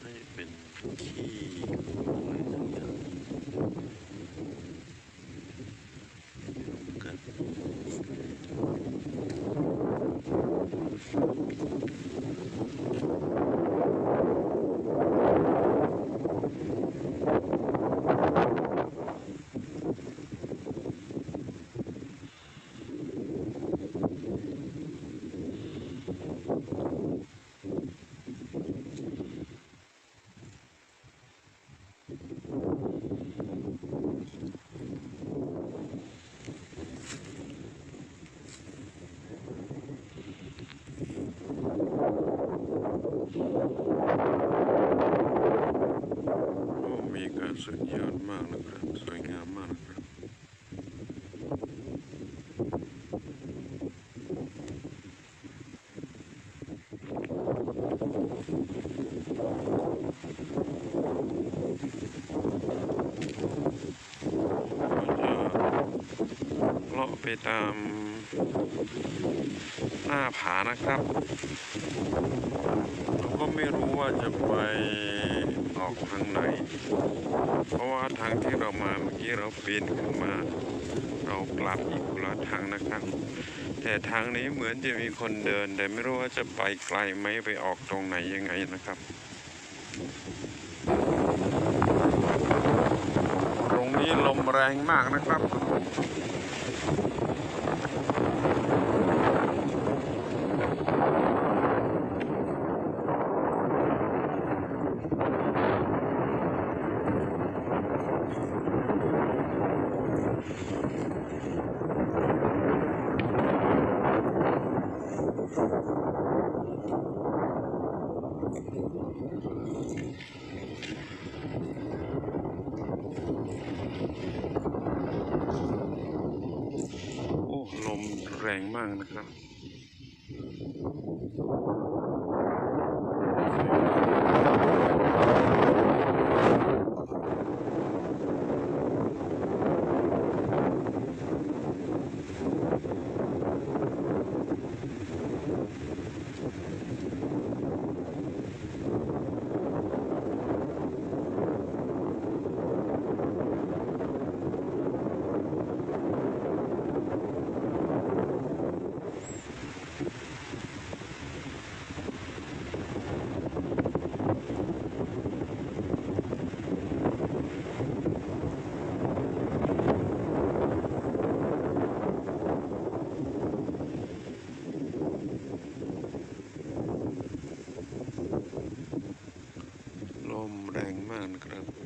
ไม่เป็นขี้อะไรสักอย่าง Thank you. โอ้มีการสุดยอดมากนะครับ สวยงามมากนะครับ เราจะเลาะไปตาม หน้าผานะครับเราก็ไม่รู้ว่าจะไปออกทางไหน เพราะว่าทางที่เรามาเมื่อกี้เราปีนขึ้นมา เรากลับอีกละทางนะครับ แต่ทางนี้เหมือนจะมีคนเดิน แต่ไม่รู้ว่าจะไปไกลไหมไปออกตรงไหนยังไงนะครับตรงนี้ลมแรงมากนะครับ โอ้ ลมแรงมากนะครับ दान